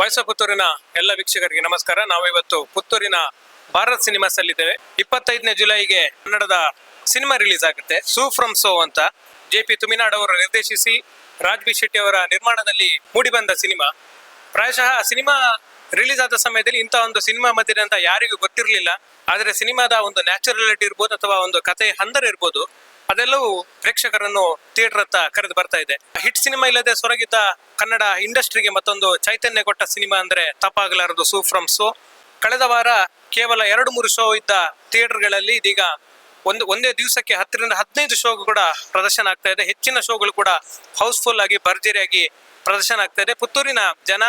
Voice ಪುತ್ತೂರಿನ ಎಲ್ಲ ವೀಕ್ಷಕರಿಗೆ ನಮಸ್ಕಾರ. ನಾವಿವತ್ತು ಪುತ್ತೂರಿನ ಭಾರತ್ ಸಿನಿಮಾಸ್ ಅಲ್ಲಿ ಇದ್ದೇವೆ ಇಪ್ಪತ್ತೈದನೇ ಜುಲೈಗೆ ಕನ್ನಡದ ಸಿನಿಮಾ ರಿಲೀಸ್ ಆಗುತ್ತೆ. ಸೂ ಫ್ರಮ್ ಸೋ ಅಂತ ಜೆ ಪಿ ತುಮಿನಾಡ್ ಅವರು ನಿರ್ದೇಶಿಸಿ ರಾಜ್ ಬಿ ಶೆಟ್ಟಿ ಅವರ ನಿರ್ಮಾಣದಲ್ಲಿ ಮೂಡಿಬಂದ ಸಿನಿಮಾ. ಪ್ರಾಯಶಃ ಸಿನಿಮಾ ರಿಲೀಸ್ ಆದ ಸಮಯದಲ್ಲಿ ಇಂಥ ಒಂದು ಸಿನಿಮಾ ಬಂದಿದೆ ಅಂತ ಯಾರಿಗೂ ಗೊತ್ತಿರಲಿಲ್ಲ. ಆದರೆ ಸಿನಿಮಾದ ಒಂದು ನ್ಯಾಚುರಲಿಟಿ ಇರ್ಬೋದು ಅಥವಾ ಒಂದು ಕತೆ ಹಂದರ ಇರ್ಬೋದು, ಅದೆಲ್ಲವೂ ಪ್ರೇಕ್ಷಕರನ್ನು ಥಿಯೇಟರ್ ಹತ್ತ ಕರೆದು ಬರ್ತಾ ಇದೆ. ಹಿಟ್ ಸಿನಿಮಾ ಇಲ್ಲದೆ ಸೊರಗಿದ್ದ ಕನ್ನಡ ಇಂಡಸ್ಟ್ರಿಗೆ ಮತ್ತೊಂದು ಚೈತನ್ಯ ಕೊಟ್ಟ ಸಿನಿಮಾ ಅಂದ್ರೆ ತಪ್ಪಾಗಲಾರದು ಸೂ ಫ್ರಮ್ ಸೋ ಕಳೆದ ವಾರ ಕೇವಲ ಎರಡು ಮೂರು ಶೋ ಇದ್ದ ಥಿಯೇಟರ್ಗಳಲ್ಲಿ ಇದೀಗ ಒಂದು, ಒಂದೇ ದಿವಸಕ್ಕೆ ಹತ್ತರಿಂದ ಹದಿನೈದು ಶೋ ಕೂಡ ಪ್ರದರ್ಶನ ಆಗ್ತಾ ಇದೆ. ಹೆಚ್ಚಿನ ಶೋಗಳು ಕೂಡ ಹೌಸ್ಫುಲ್ ಆಗಿ, ಭರ್ಜರಿಯಾಗಿ ಪ್ರದರ್ಶನ ಆಗ್ತಾ ಇದೆ. ಪುತ್ತೂರಿನ ಜನ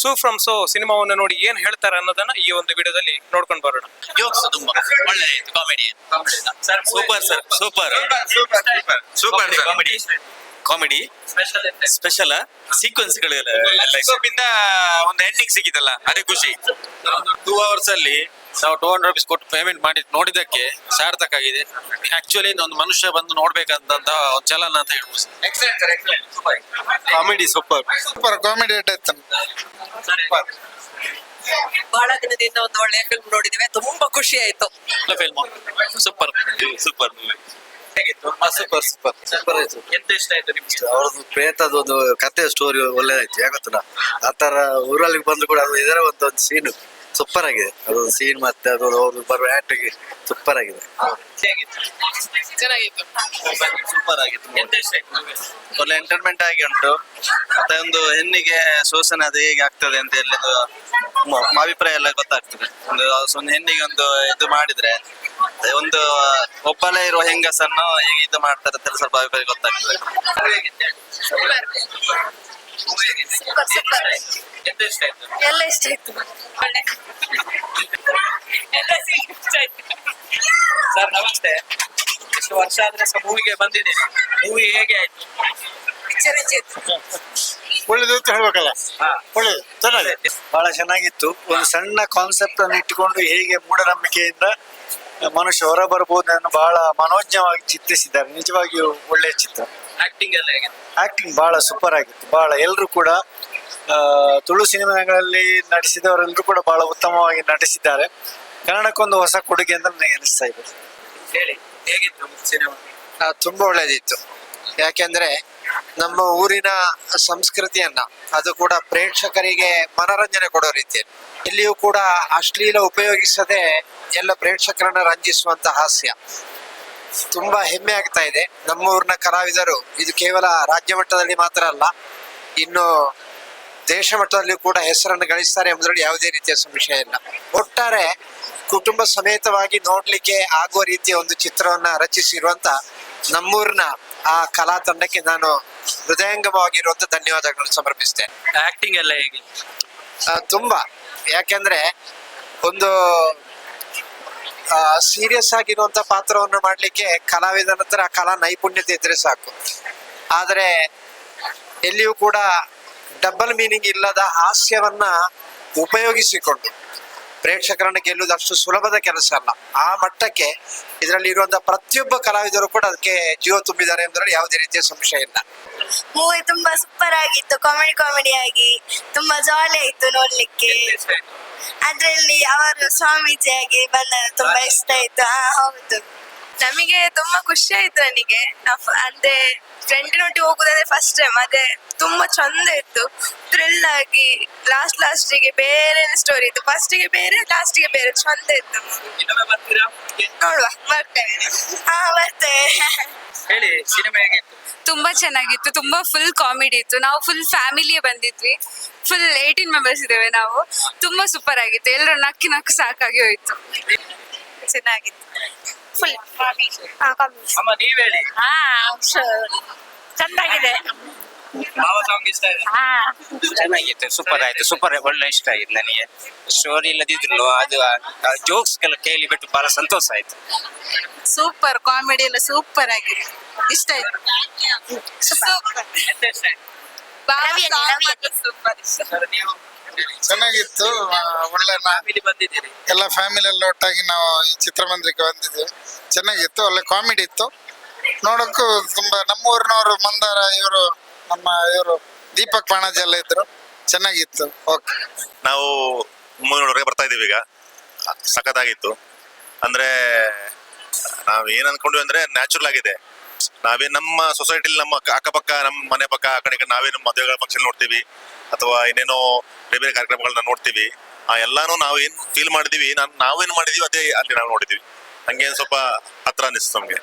ಸೂ ಫ್ರಮ್ ಸೋ ಸಿನಿಮಾವನ್ನು ನೋಡಿ ಏನ್ ಹೇಳ್ತಾರೆ ಅನ್ನೋದನ್ನ ಈ ಒಂದು ವಿಡಿಯೋದಲ್ಲಿ ನೋಡ್ಕೊಂಡು ಬರೋಣ. ಜೋಕ್ಸ್ ತುಂಬಾ ಒಳ್ಳೆ comedy. Super sir super. Super. Sir comedy comedy. Special ಸೀಕ್ವೆನ್ಸ್ಗಳೆಲ್ಲ ಇಂದ ಒಂದು ಎಂಡಿಂಗ್ ಸಿಕ್ಕಿದಲ್ಲ ಅದೇ ಖುಷಿ ಟೂ ಅವರ್ಸ್ ಅಲ್ಲಿ ನಾವು ಟೂ ಹಂಡ್ರೆಡ್ ರುಪೀಸ್ ಕೊಟ್ಟು ಪೇಮೆಂಟ್ ಮಾಡಿ ನೋಡಿದ್ದಕ್ಕೆ ಸಾರ್ಥಕ ಆಗಿದೆ. ಆಕ್ಚುಲಿ ಒಂದು ಮನುಷ್ಯ ಬಂದು ನೋಡ್ಬೇಕಂತ ಒಂದು ಚಲನ ಅಂತ ಹೇಳ್ಬೋದು. ಕಾಮಿಡಿ ಸೂಪರ್ ಸೂಪರ್ ಕಾಮಿಡಿ ಇತ್ತು ಬಹಳ ದಿನದಿಂದ ಒಂದು ಒಳ್ಳೆಯ ಫಿಲ್ಮ್ ನೋಡಿದ್ವಿ ತುಂಬಾ ಖುಷಿ ಆಯ್ತು. Film super super super super super ಆಯ್ತು. ಎಂತ ಇಷ್ಟ ಆಯ್ತು ನಿಮ್ಗೆ? ಅವ್ರದ್ದು ಪ್ರೇತದ ಒಂದು ಕತೆ ಸ್ಟೋರಿ ಒಳ್ಳೇದಾಯ್ತು. ಯಾಗೊತ್ತಲ್ಲ ಆ ತರ ಊರಲ್ಲಿ ಬಂದ್ರು ಕೂಡ ಅದು ಇದರ ಒಂದು ಸೀನ್ ಸೂಪರ್ ಆಗಿದೆ. ಅದು ಸೀನ್ ಮತ್ತೆ ಅದು ಅವ್ರು ಬರುವ ಆಕ್ಟಿಗೆ ಸೂಪರ್ ಆಗಿದೆ. ಚೆನ್ನಾಗಿತ್ತು. ಸೂಪರ್ ಆಗಿತ್ತು ಒಳ್ಳೆ ಎಂಟರ್ಟೈನ್ಮೆಂಟ್ ಆಗಿ ಉಂಟು. ಮತ್ತೆ ಒಂದು ಹೆಣ್ಣಿಗೆ ಶೋಷಣೆ ಅದು ಹೇಗೆ ಆಗ್ತದೆ ಅಂತ ಎಲ್ಲ ಮ- ಅಭಿಪ್ರಾಯ ಎಲ್ಲ ಗೊತ್ತಾಗ್ತದೆ. ಒಂದು ಒಂದು ಹೆಣ್ಣಿಗೆ ಒಂದು ಇದು ಮಾಡಿದ್ರೆ ಒಂದು ಒಬ್ಬನೇ ಇರುವ ಹೆಂಗಸನ್ನು ಹೇಗೆ ಇದು ಮಾಡ್ತಾರೆ ಅಂತ ಸ್ವಲ್ಪ ಅಭಿಪ್ರಾಯ ಗೊತ್ತಾಗ್ತದೆ. ಎಂತ ಇಷ್ಟ ಆಯ್ತು ಎಲ್ಲ ಇಷ್ಟ ಆಯ್ತು ಸರ್ ನಮಸ್ತೆ ಇಷ್ಟು ವರ್ಷ ಆದ್ರೆ ಸಹ ಮೂವಿಗೆ ಬಂದಿದ್ದೀನಿ ಮೂವಿ ಹೇಗೆ ಆಯ್ತು ಒಳ್ಳೇದು ಅಂತ ಹೇಳ್ಬೇಕಲ್ಲ? ಒಳ್ಳೇದು ಬಹಳ ಚೆನ್ನಾಗಿತ್ತು. ಒಂದು ಸಣ್ಣ ಕಾನ್ಸೆಪ್ಟ್ ಅನ್ನು ಇಟ್ಟುಕೊಂಡು ಹೇಗೆ ಮೂಢನಂಬಿಕೆಯಿಂದ ಮನುಷ್ಯ ಹೊರ ಬರಬಹುದನ್ನು ಬಹಳ ಮನೋಜ್ಞವಾಗಿ ಚಿತ್ರಿಸಿದ್ದಾರೆ. ನಿಜವಾಗಿಯೂ ಒಳ್ಳೆಯ ಚಿತ್ರ. ಆಕ್ಟಿಂಗ್ ಎಲ್ಲ ಆಕ್ಟಿಂಗ್ ಬಹಳ ಸೂಪರ್ ಆಗಿತ್ತು. ಬಹಳ ಎಲ್ಲರೂ ಕೂಡ ಆ, ತುಳು ಸಿನಿಮಾಗಳಲ್ಲಿ ನಟಿಸಿದವರೆಲ್ಲರೂ ಕೂಡ ಬಹಳ ಉತ್ತಮವಾಗಿ ನಟಿಸಿದ್ದಾರೆ. ಕನ್ನಡಕ್ಕೊಂದು ಹೊಸ ಕೊಡುಗೆ ಅಂತ ನನಗೆ ಅನಿಸ್ತಾ ಇದೆ. ಹೇಳಿ ಹೇಗಿತ್ತು ಸಿನಿಮಾ ಆ, ತುಂಬಾ ಒಳ್ಳೇದಿತ್ತು. ಯಾಕೆಂದ್ರೆ ನಮ್ಮ ಊರಿನ ಸಂಸ್ಕೃತಿಯನ್ನ ಅದು ಕೂಡ ಪ್ರೇಕ್ಷಕರಿಗೆ ಮನರಂಜನೆ ಕೊಡೋ ರೀತಿಯಲ್ಲಿ. ಇಲ್ಲಿಯೂ ಕೂಡ ಅಶ್ಲೀಲ ಉಪಯೋಗಿಸದೆ ಎಲ್ಲ ಪ್ರೇಕ್ಷಕರನ್ನ ರಂಜಿಸುವಂತ ಹಾಸ್ಯ. ತುಂಬಾ ಹೆಮ್ಮೆ ಆಗ್ತಾ ಇದೆ. ನಮ್ಮೂರಿನ ಕಲಾವಿದರು ಇದು ಕೇವಲ ರಾಜ್ಯ ಮಟ್ಟದಲ್ಲಿ ಮಾತ್ರ ಅಲ್ಲ ಇನ್ನು ದೇಶ ಮಟ್ಟದಲ್ಲಿ ಕೂಡ ಹೆಸರನ್ನು ಗಳಿಸ್ತಾರೆ ಎಂಬುದರಲ್ಲಿ ಯಾವುದೇ ರೀತಿಯ ಸಂಶಯ ಇಲ್ಲ. ಒಟ್ಟಾರೆ ಕುಟುಂಬ ಸಮೇತವಾಗಿ ನೋಡ್ಲಿಕ್ಕೆ ಆಗುವ ರೀತಿಯ ಒಂದು ಚಿತ್ರವನ್ನ ರಚಿಸಿರುವಂತ ನಮ್ಮೂರಿನ ಆ ಕಲಾ ತಂಡಕ್ಕೆ ನಾನು ಹೃದಯಂಗಮವಾಗಿರುವಂತ ಧನ್ಯವಾದಗಳನ್ನು ಸಮರ್ಪಿಸ್ತೇನೆ. ಆಕ್ಟಿಂಗ್ ಎಲ್ಲ ಹೇಗೆ? ತುಂಬಾ. ಯಾಕೆಂದ್ರೆ ಒಂದು ಸೀರಿಯಸ್ ಆಗಿರುವಂತ ಪಾತ್ರವನ್ನು ಮಾಡ್ಲಿಕ್ಕೆ ಕಲಾವಿದನ ಹತ್ರ ಆ ಕಲಾ ನೈಪುಣ್ಯತೆ ಇದ್ರೆ ಸಾಕು. ಆದರೆ ಎಲ್ಲಿಯೂ ಕೂಡ ಡಬಲ್ ಮೀನಿಂಗ್ ಇಲ್ಲದ ಹಾಸ್ಯವನ್ನ ಉಪಯೋಗಿಸಿಕೊಂಡು ಪ್ರೇಕ್ಷಕರನ್ನು ಗೆಲ್ಲುವುದು ಅಷ್ಟು ಸುಲಭದ ಕೆಲಸ ಅಲ್ಲ. ಆ ಮಟ್ಟಕ್ಕೆ ಇದರಲ್ಲಿ ಇರುವಂತಹ ಪ್ರತಿಯೊಬ್ಬ ಕಲಾವಿದರು ಕೂಡ ಅದಕ್ಕೆ ಜೀವ ತುಂಬಿದ್ದಾರೆ ಎಂಬುದರಲ್ಲಿ ಯಾವುದೇ ರೀತಿಯ ಸಂಶಯ ಇಲ್ಲ. ಮೂವಿ ತುಂಬಾ ಸೂಪರ್ ಆಗಿತ್ತು ಕಾಮಿಡಿ ಕಾಮಿಡಿ ಆಗಿ. ತುಂಬಾ ಜಾಲಿ ಆಯ್ತು ನೋಡ್ಲಿಕ್ಕೆ. ಅದ್ರಲ್ಲಿ ಅವರು ಸ್ವಾಮೀಜಿ ಆಗಿ ಬಂದ ತುಂಬಾ ಇಷ್ಟ ಆಯ್ತು. ಹಾ ಹೌದು. ನಮಗೆ ತುಂಬಾ ಖುಷಿ ಆಯ್ತು ನನಗೆ ಅಂದ್ರೆ ಫ್ರೆಂಡಿನೊಟ್ಟಿಗೆ ಹೋಗುದಾದ್ರೆ ಫಸ್ಟ್ ಟೈಮ್ ಅದೇ ತುಂಬಾ ಚಂದ ಇತ್ತು. ಥ್ರಿಲ್ ಆಗಿ ಲಾಸ್ಟ್ ಲಾಸ್ಟಿಗೆ ಬೇರೆ ಸ್ಟೋರಿ ಇತ್ತು. ಫಸ್ಟಿಗೆ ಬೇರೆ ಲಾಸ್ಟಿಗೆ ಬೇರೆ ಚಂದ ಇತ್ತು. ನೋಡುವ ಬರ್ತೇವೆ ಹಾ ಬರ್ತೇವೆ ಹೇಳಿ ಸಿನಿಮಾ ಹೇಗಿತ್ತು? ತುಂಬಾ ಚೆನ್ನಾಗಿತ್ತು. ತುಂಬಾ ಫುಲ್ ಕಾಮಿಡಿ ಇತ್ತು. ನಾವು ಫುಲ್ ಫ್ಯಾಮಿಲಿ ಬಂದಿದ್ವಿ. ಫುಲ್ ಏಯ್ಟೀನ್ ಮೆಂಬರ್ಸ್ ಇದ್ದೇವೆ ನಾವು. ತುಂಬಾ ಸೂಪರ್ ಆಗಿತ್ತು. ಎಲ್ಲರೂ ನಕ್ಕಿ ನಕ್ಕು ಸಾಕಾಗಿ ಹೋಯ್ತು. ಚೆನ್ನಾಗಿತ್ತು. ಫುಲ್ ಅಮ್ಮ ನೀವ್ ಹೇಳಿ. ಹಾ ಚೆನ್ನಾಗಿದೆ ಯಾವ ಸಾಂಗ್ ಇಷ್ಟ ಆಯ್ತು ಚೆನ್ನಾಗಿತ್ತು ಸೂಪರ್ ಆಯ್ತು ಸೂಪರ್ ಒಳ್ಳೆ ಇಷ್ಟ ಆಯ್ತು ನನಗೆ. ಸ್ಟೋರಿ ಇಲ್ಲದಿದ್ರು ಅದು ಜೋಕ್ಸ್ ಎಲ್ಲ ಕೇಳಿ ಬಿಟ್ಟು ಬಹಳ ಸಂತೋಷ ಆಯ್ತು. ಸೂಪರ್ ಕಾಮಿಡಿ ಎಲ್ಲ ಸೂಪರ್ ಆಗಿದೆ. ಇಷ್ಟ ಆಯ್ತು. ಸೂಪರ್ ಸೂಪರ್ ಸರ್ ನೀವು? ಚೆನ್ನಾಗಿತ್ತು. ಒಳ್ಳೆ ಫ್ಯಾಮಿಲಿ ಬಂದಿದ್ದೀರಿ. ಎಲ್ಲ ಫ್ಯಾಮಿಲಿ ಎಲ್ಲ ಒಟ್ಟಾಗಿ ನಾವು ಈ ಚಿತ್ರಮಂದಿರಕ್ಕೆ ಬಂದಿದ್ವಿ. ಚೆನ್ನಾಗಿತ್ತು ಒಳ್ಳೆ ಕಾಮಿಡಿ ಇತ್ತು. ನೋಡಕ್ಕೂ ತುಂಬಾ ನಮ್ಮ ಊರಿನವರು ಮಂದಾರ ಇವರು ನಮ್ಮ ಇವರು ದೀಪಕ್ ಪಾಣಾಜಿ ಎಲ್ಲ ಇದ್ರು. ಚೆನ್ನಾಗಿತ್ತು. ಓಕೆ ನಾವು ಮೂವಿ ಬರ್ತಾ ಇದೀವಿ ಈಗ. ಸಖತ್ತಾಗಿತ್ತು. ಅಂದ್ರೆ ನಾವ್ ಏನ್ ಅನ್ಕೊಂಡ್ವಿ ಅಂದ್ರೆ ನ್ಯಾಚುರಲ್ ಆಗಿದೆ. ನಾವೇ ನಮ್ಮ ಸೊಸೈಟಿಲಿ ನಮ್ಮ ಅಕ್ಕಪಕ್ಕ ನಮ್ಮ ಮನೆ ಪಕ್ಕ ಆ ಕಡೆ ಈ ಕಡೆ ನಾವೇ ನಮ್ಮ ಮದುವೆಗಳ ಫಂಕ್ಷನ್ ನೋಡ್ತೀವಿ. ಅಥವಾ ಏನೇನೋ ಬೇರೆ ಬೇರೆ ಕಾರ್ಯಕ್ರಮಗಳನ್ನ ನೋಡ್ತೀವಿ ಆ ಎಲ್ಲಾನು ನಾವು ಏನ್ ಫೀಲ್ ಮಾಡಿದೀವಿ ನಾನ್ ನಾವೇನ್ ಮಾಡಿದೀವಿ ಅದೇ ಅಲ್ಲಿ ನಾವು ನೋಡಿದೀವಿ. ಹಂಗೆ ಸ್ವಲ್ಪ ಹತ್ರ ಅನಿಸ್ತು ನಮ್ಗೆ.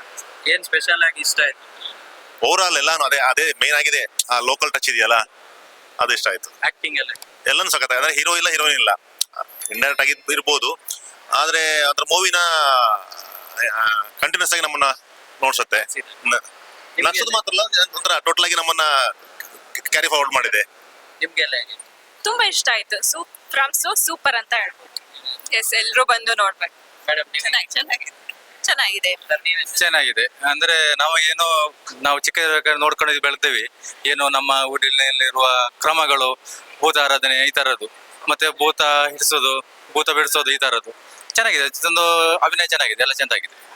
ಏನ್ ಸ್ಪೆಷಲ್ ಆಗಿ ಇಷ್ಟ ಆಯ್ತು? ಓವರ್ ಆಲ್ ಎಲ್ಲಾನು ಅದೇ ಅದೇ ಮೇನ್ ಆಗಿದೆ ಆ ಲೋಕಲ್ ಟಚ್ ಇದೆಯಲ್ಲ ಅದು ಇಷ್ಟ ಆಯ್ತು. ಆಕ್ಟಿಂಗ್ ಎಲ್ಲ ಎಲ್ಲಾನು ಸಖತ್ ಅಂದ್ರೆ ಹೀರೋ ಇಲ್ಲ ಹೀರೋಯಿನ್ ಇಲ್ಲ. ಇಂಡೈರೆಕ್ಟ್ ಆಗಿ ಇರ್ಬೋದು ಆದ್ರೆ ಅದ್ರ ಮೂವಿನ ಕಂಟಿನ್ಯೂಸ್ ಆಗಿ ನಮ್ಮನ್ನ ನೋಡ್ಸುತ್ತೆ. ನಗ್ಸೋದು ಮಾತ್ರ ಅಲ್ಲ ಒಂಥರ ಟೋಟಲ್ ಆಗಿ ನಮ್ಮನ್ನ ಕ್ಯಾರಿ ಫಾರ್ವರ್ಡ್ ಮಾಡಿದೆ. ನಿಮ್ಗೆಲ್ಲ ತುಂಬಾ ಇಷ್ಟ ಆಯ್ತು. ಸೂಪ್ ಫ್ರಮ್ ಸೋ ಸೂಪರ್ ಅಂತ ಹೇಳ್ಬೋದು. ಎಸ್ ಎಲ್ಲರೂ ಬಂದು ನೋಡ್ಬೇಕು. ಮೇಡಮ್ ಚೆನ್ನಾಗಿ ಚೆನ್ನಾಗಿದೆ ಚೆನ್ನಾಗಿದೆ ಚೆನ್ನಾಗಿದೆ? ಅಂದ್ರೆ ನಾವು ಏನೋ ನಾವು ಚಿಕ್ಕ ನೋಡ್ಕೊಂಡು ಬೆಳೆದೇವಿ. ಏನೋ ನಮ್ಮ ಊರಿನಲ್ಲಿರುವ ಕ್ರಮಗಳು ಭೂತ ಆರಾಧನೆ ಈ ತರದ್ದು. ಮತ್ತೆ ಭೂತ ಹಿಡಿಸೋದು ಭೂತ ಬಿಡಿಸೋದು ಈ ತರದ್ದು. ಚೆನ್ನಾಗಿದೆ. ಒಂದು ಅಭಿನಯ ಚೆನ್ನಾಗಿದೆ. ಎಲ್ಲ ಚೆಂದಾಗಿದೆ.